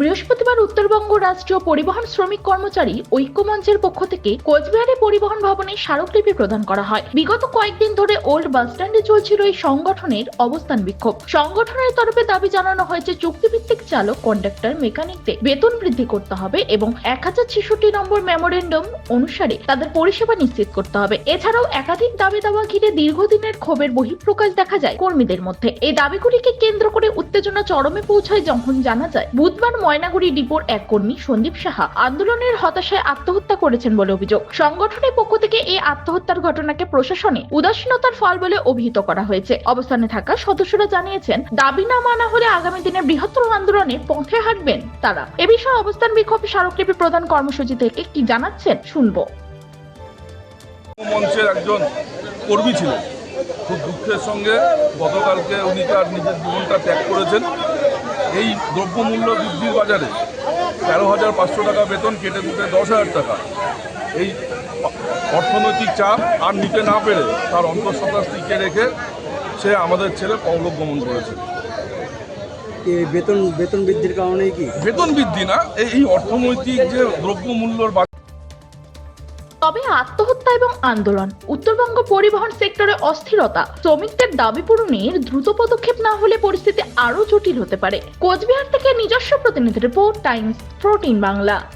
বৃহস্পতিবার উত্তরবঙ্গ রাষ্ট্রীয় পরিবহন শ্রমিক কর্মচারী ঐক্যমঞ্চের পক্ষ থেকে কোচবিহারে পরিবহন ভবনে স্মারকলিপি প্রদান করা হয়। বিগত কয়েকদিন ধরে ওল্ড বাসস্ট্যান্ডে চলছিল এই সংগঠনের অবস্থান বিক্ষোভ। সংগঠনের তরফে দাবি জানানো হয়েছে, চুক্তিভিত্তিক চালক কন্ডাক্টর মেকানিকদের বেতন বৃদ্ধি করতে হবে এবং এক হাজার ছেষট্টি নম্বর মেমোরেন্ডাম অনুসারে তাদের পরিষেবা নিশ্চিত করতে হবে। এছাড়াও একাধিক দাবি দাওয়া ঘিরে দীর্ঘদিনের ক্ষোভের বহিঃপ্রকাশ দেখা যায় কর্মীদের মধ্যে। এই দাবিগুলিকে কেন্দ্র করে উত্তেজনা চরমে পৌঁছায় যখন জানা যায়, বুধবার ময়নাগুড়ি ডিপোর এক কর্মী সন্দীপ সাহা আন্দোলনের হতাশায় আত্মহত্যা করেছেন বলে অভিযোগ। সংগঠনের পক্ষ থেকে এই আত্মহত্যার ঘটনাকে প্রশাসনে উদাসীনতার ফল বলে অভিহিত করা হয়েছে। অবস্থানে থাকা সদস্যরা জানিয়েছেন, দাবি না মানা হলে আগামী দিনে বৃহত্তর আন্দোলনে পথে হাঁটবেন তারা। এ বিষয়ে অবস্থান বিক্ষোভ স্মারকলিপি প্রদান কর্মসূচি থেকে কি জানাচ্ছেন শুনব। মঞ্চের একজন কর্মী ছিলেন। খুব দুঃখের সঙ্গে গতকালকে উনি তার নিজের জীবনটা ত্যাগ করেছেন। এই দ্রব্যমূল্য বৃদ্ধির বাজারে তেরো হাজার পাঁচশো টাকা বেতন কেটে দিতে দশ হাজার টাকা। এই অর্থনৈতিক চাপ আর নিতে না পেরে তার অন্তঃসত্ত্বা স্ত্রীকে রেখে সে আমাদের ছেলে পৌলক গমন করেছে। এই বেতন বেতন বৃদ্ধির কারণেই কি? বেতন বৃদ্ধি না এই এই অর্থনৈতিক যে দ্রব্যমূল্যর বাজার তবে আত্মহত্যা এবং আন্দোলন, উত্তরবঙ্গ পরিবহন সেক্টরে অস্থিরতা, শ্রমিকদের দাবি পূরণের দ্রুত পদক্ষেপ না হলে পরিস্থিতি আরও জটিল হতে পারে। কোচবিহার থেকে নিজস্ব প্রতিনিধি রিপোর্ট, টাইমস প্রোটিন বাংলা।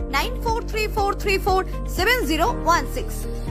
9434347016.